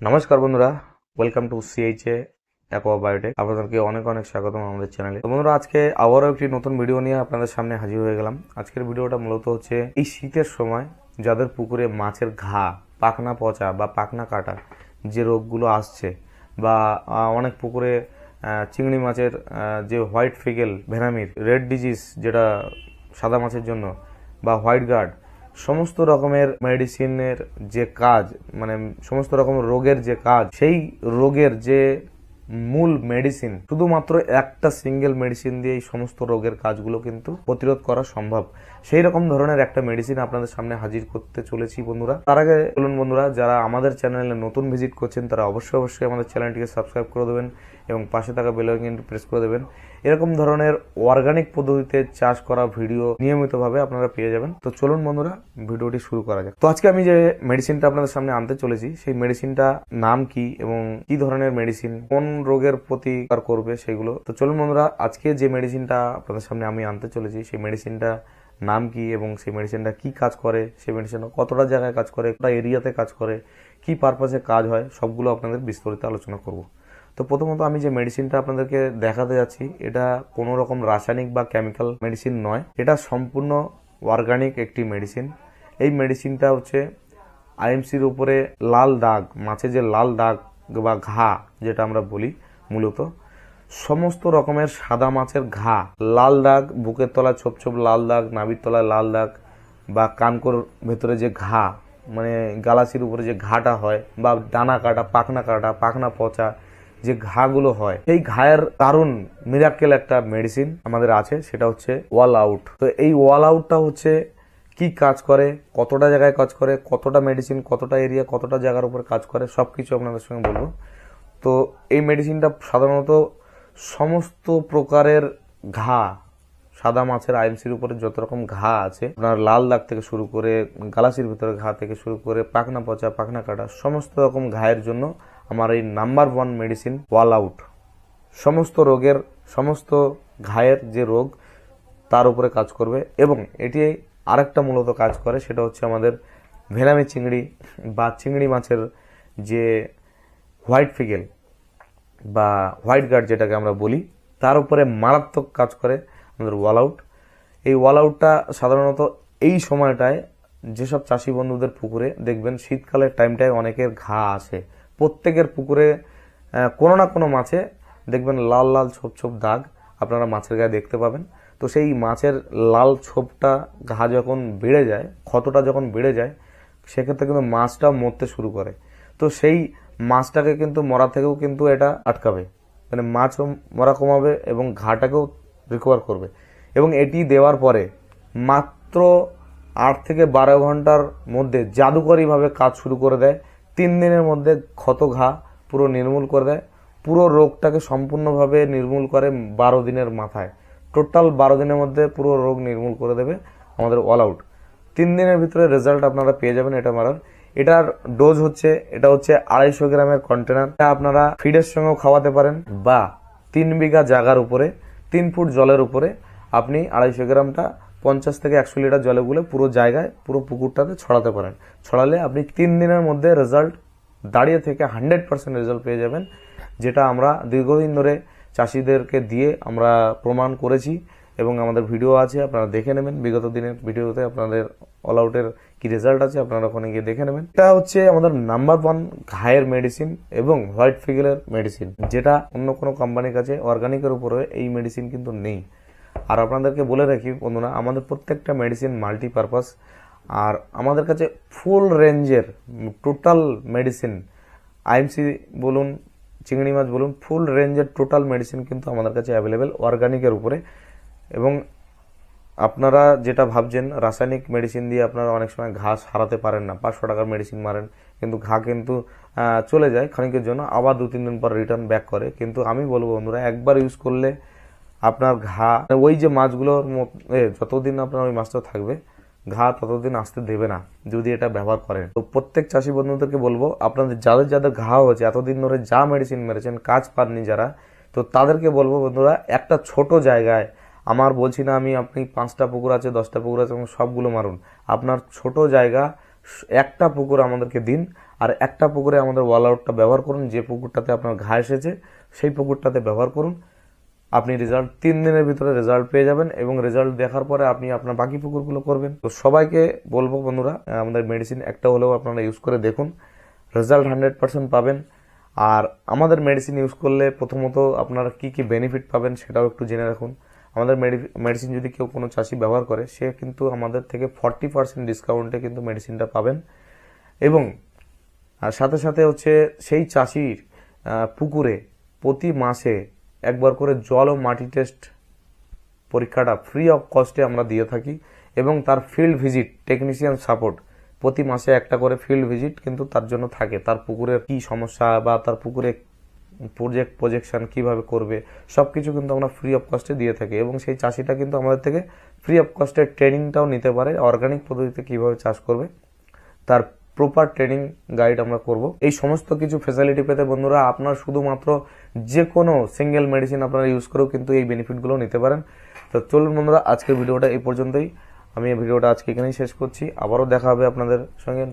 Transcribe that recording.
নমস্কার বন্ধুরা welcome to CHA aqua biotech আপনাদেরকে অনেক অনেক স্বাগতম আমাদের চ্যানেলে বন্ধুরা, আজকে আবারও একটি নতুন ভিডিও নিয়ে আপনাদের সামনে হাজির হয়ে গেলাম। আজকের ভিডিওটা মূলত হচ্ছে এই শীতের সময় যাদের পুকুরে মাছের ঘা, পাখনা পচা বা পাখনা কাটা যে রোগগুলো আসছে বা অনেক পুকুরে চিংড়ি মাছের যে হোয়াইট ফিগেল ভেনামির রেড ডিজিজ যেটা সাদা মাছের জন্য বা হোয়াইট গার্ড সমস্ত রকমের মেডিসিনের যে কাজ মানে সমস্ত রকম রোগের যে কাজ সেই রোগের যে মূল মেডিসিন শুধুমাত্র একটা সিঙ্গেল মেডিসিন দিয়ে এই সমস্ত রোগের কাজগুলো কিন্তু প্রতিরোধ করা সম্ভব। সেই রকম ধরনের একটা মেডিসিন আপনাদের সামনে হাজির করতে চলেছি বন্ধুরা। তার আগে বলুন বন্ধুরা, যারা আমাদের চ্যানেলে নতুন ভিজিট করছেন, তারা অবশ্যই অবশ্যই আমাদের চ্যানেলটিকে সাবস্ক্রাইব করে দেবেন এবং পাশে থাকা বেল আইকনটি প্রেস করে দেবেন। এরকম ধরনের অর্গানিক পদ্ধতিতে চাষ করা ভিডিও নিয়মিতভাবে আপনারা পেয়ে যাবেন। তো চলুন বন্ধুরা, ভিডিওটি শুরু করা যাক। তো আজকে আমি যে মেডিসিনটা আপনাদের সামনে আনতে চলেছি, সেই মেডিসিনটা নাম কি এবং কি ধরনের মেডিসিন কোন রোগের প্রতিকার করবে সেগুলো। তো চলুন বন্ধুরা, আজকে যে মেডিসিনটা আপনাদের সামনে আমি আনতে চলেছি, সেই মেডিসিনটা নাম কি এবং সেই মেডিসিনটা কি কাজ করে, সেই মেডিসিনটা কতটা জায়গায় কাজ করে, কতটা এরিয়াতে কাজ করে, কি পারপাসে কাজ হয়, সবগুলো আপনাদের বিস্তারিত আলোচনা করব। তো প্রথমত আমি যে মেডিসিনটা আপনাদেরকে দেখাতে যাচ্ছি, এটা কোনো রকম রাসায়নিক বা কেমিক্যাল মেডিসিন নয়। এটা সম্পূর্ণ অর্গানিক একটি মেডিসিন এই মেডিসিনটা হচ্ছে আইএমসির উপরে লাল দাগ, মাছে যে লাল দাগ বা ঘা, যেটা আমরা বলি মূলত, সমস্ত রকমের সাদা মাছের ঘা, লাল দাগ, বুকের তলায় ছোপ ছোপ লাল দাগ, নাভির তলায় লাল দাগ, বা কানকোর ভেতরে যে ঘা মানে গালাসির উপরে যে ঘাটা হয়, বা ডানা কাটা, পাখনা কাটা, পাখনা পচা যে ঘাগুলো হয় এই ঘায়ের কারণ মিরাক্কেল একটা মেডিসিন আমাদের আছে, সেটা হচ্ছে ওয়াল আউট। তো এই ওয়াল আউটটা হচ্ছে কি কাজ করে, কতটা জায়গায় কাজ করে, কতটা মেডিসিন কতটা এরিয়া কতটা জায়গার উপর কাজ করে সব কিছু আপনাদের সঙ্গে বলব। তো এই মেডিসিনটা সাধারণত সমস্ত প্রকারের ঘা, সাদা মাছের আইএমসির উপরে যত রকম ঘা আছে, আপনার লাল দাগ থেকে শুরু করে, গালাসির ভিতরে ঘা থেকে শুরু করে, পাখনা পচা, পাখনা কাটা, সমস্ত রকম ঘায়ের জন্য আমার এই number one medicine wall out সমস্ত রোগের, সমস্ত ঘায়ের যে রোগ, তার উপরে কাজ করবে এবং এটি আরেকটা মূলত কাজ করে, সেটা হচ্ছে আমাদের ভেনামি চিংড়ি বা চিংড়ি মাছের যে হোয়াইট ফিগেল বা হোয়াইট গার্ড যেটাকে আমরা বলি, তার উপরে মারাত্মক কাজ করে আমাদের ওয়াল আউট। এই ওয়াল আউটটা সাধারণত এই সময়টায় যেসব চাষি বন্ধুদের পুকুরে দেখবেন, শীতকালের টাইমটায় অনেকের ঘা আসে। প্রত্যেকের পুকুরে কোনো না কোনো মাছে দেখবেন লাল লাল ছোপ ছোপ দাগ আপনারা মাছের গায়ে দেখতে পাবেন। তো সেই মাছের লাল ছোপটা ঘা যখন বেড়ে যায়, ক্ষতটা যখন বেড়ে যায়, সেক্ষেত্রে কিন্তু মাছটা মরতে শুরু করে। তো সেই মাছটাকে কিন্তু মরা থেকেও কিন্তু এটা আটকাবে। মানে মাছও মরা কমাবে এবং ঘাটাকেও রিকভার করবে। এবং এটি দেওয়ার পরে মাত্র আট থেকে বারো ঘণ্টার মধ্যে জাদুকরীভাবে কাজ শুরু করে দেয়। তিন দিনের মধ্যে ক্ষত ঘা পুরো নির্মূল করে দেয়। পুরো রোগটাকে সম্পূর্ণভাবে নির্মূল করে বারো দিনের মাথায়। টোটাল বারো দিনের মধ্যে পুরো রোগ নির্মূল করে দেবে আমাদের অল আউট তিন দিনের ভিতরে রেজাল্ট আপনারা পেয়ে যাবেন এটা মারার। এটার ডোজ হচ্ছে, এটা হচ্ছে আড়াইশো গ্রামের কন্টেনার এটা আপনারা ফিডের সঙ্গেও খাওয়াতে পারেন বা তিন বিঘা জায়গার উপরে, তিন ফুট জলের উপরে আপনি আড়াইশো গ্রামটা পঞ্চাশ থেকে একশো লিটার জলে গুলে পুরো জায়গায়, পুরো পুকুরটাতে ছড়াতে পারেন। ছড়ালে আপনি তিন দিনের মধ্যে রেজাল্ট দাঁড়িয়ে থেকে হান্ড্রেড পার্সেন্ট রেজাল্ট পেয়ে যাবেন, যেটা আমরা দীর্ঘদিন ধরে চাষিদেরকে দিয়ে আমরা প্রমাণ করেছি এবং আমাদের ভিডিও আছে, আপনারা দেখে নেবেন। বিগত দিনের ভিডিওতে আপনাদের অল আউটের কি রেজাল্ট আছে, আপনারা ওখানে গিয়ে দেখে নেবেন। এটা হচ্ছে আমাদের নাম্বার ওয়ান ঘায়ের মেডিসিন এবং হোয়াইট ফিগেলের মেডিসিন যেটা অন্য কোনো কোম্পানির কাছে অর্গানিকের উপরে এই মেডিসিন কিন্তু নেই। আর আপনাদেরকে বলে রাখি বন্ধুরা, আমাদের প্রত্যেকটা মেডিসিন মাল্টিপারপাস আর আমাদের কাছে ফুল রেঞ্জের টোটাল মেডিসিন আইএমসি বলুন চিংড়ি মাছ বলুন ফুল রেঞ্জের টোটাল মেডিসিন কিন্তু আমাদের কাছে অ্যাভেলেবেল অর্গানিকের উপরে। এবং আপনারা যেটা ভাবছেন, রাসায়নিক মেডিসিন দিয়ে আপনারা অনেক সময় ঘাস হারাতে পারেন না, পাঁচশো টাকার মেডিসিন মারেন, কিন্তু ঘা কিন্তু চলে যায় খানিকের জন্য, আবার দু, তিন দিন পর রিটার্ন ব্যাক করে। কিন্তু আমি বলব বন্ধুরা, একবার ইউজ করলে আপনার ঘা, ওই যে মাছগুলোর যতদিন আপনার ওই মাছটা থাকবে ঘা ততদিন আসতে দেবে না, যদি এটা ব্যবহার করেন। তো প্রত্যেক চাষি বন্ধুদেরকে বলব, আপনাদের যাদের যাদের ঘা হয়েছে, এতদিন ধরে যা মেডিসিন মেরেছেন, কাজ পাননি যারা, তো তাদেরকে বলব বন্ধুরা, একটা ছোট জায়গায় আমার বলছি না আমি আপনি পাঁচটা পুকুর আছে, দশটা পুকুর আছে, এবং সবগুলো মারুন। আপনার ছোট জায়গা, একটা পুকুর আমাদেরকে দিন, আর একটা পুকুরে আমাদের ওয়াল আউটটা ব্যবহার করুন, যে পুকুরটাতে আপনার ঘা এসেছে, সেই পুকুরটাতে ব্যবহার করুন। আপনি রেজাল্ট তিন দিনের ভিতরে রেজাল্ট পেয়ে যাবেন এবং রেজাল্ট দেখার পরে আপনি আপনার বাকি পুকুরগুলো করবেন। তো সবাইকে বলব বন্ধুরা আমাদের মেডিসিন একটা হলেও আপনারা ইউজ করে দেখুন। রেজাল্ট হান্ড্রেড পার্সেন্ট পাবেন। আর আমাদের মেডিসিন ইউজ করলে প্রথমত আপনারা কি কি বেনিফিট পাবেন সেটাও একটু জেনে রাখুন। আমাদের মেডিসিন যদি কেউ কোনো চাষি ব্যবহার করে, সে কিন্তু আমাদের থেকে ফর্টি পার্সেন্ট ডিসকাউন্টে কিন্তু মেডিসিনটা পাবেন। এবং সাথে সাথে হচ্ছে সেই চাষির পুকুরে প্রতি মাসে একবার করে জল ও মাটি টেস্ট পরীক্ষাটা ফ্রি অফ কস্টে আমরা দিয়ে থাকি এবং তার ফিল্ড ভিজিট টেকনিশিয়ান সাপোর্ট প্রতি মাসে একটা করে ফিল্ড ভিজিট কিন্তু তার জন্য থাকে। তার পুকুরের কি সমস্যা বা তার পুকুরে প্রজেক্ট প্রজেকশন কীভাবে করবে সব কিছু কিন্তু আমরা ফ্রি অফ কস্টে দিয়ে থাকি এবং সেই চাষিটা কিন্তু আমাদের থেকে ফ্রি অফ কস্টের ট্রেনিংটাও নিতে পারে। অর্গানিক পদ্ধতিতে কীভাবে চাষ করবে, তার প্রপার ট্রেনিং গাইড আমরা করব। এই সমস্ত কিছু ফেসিলিটি পেতে বন্ধুরা, আপনার শুধুমাত্র যে কোনো সিঙ্গেল মেডিসিন আপনারা ইউজ করেও কিন্তু এই বেনিফিটগুলো নিতে পারেন। তো চলুন বন্ধুরা, আজকের ভিডিওটা এই পর্যন্তই। আমি এই ভিডিওটা আজকে এখানেই শেষ করছি। আবারও দেখা হবে আপনাদের সঙ্গে।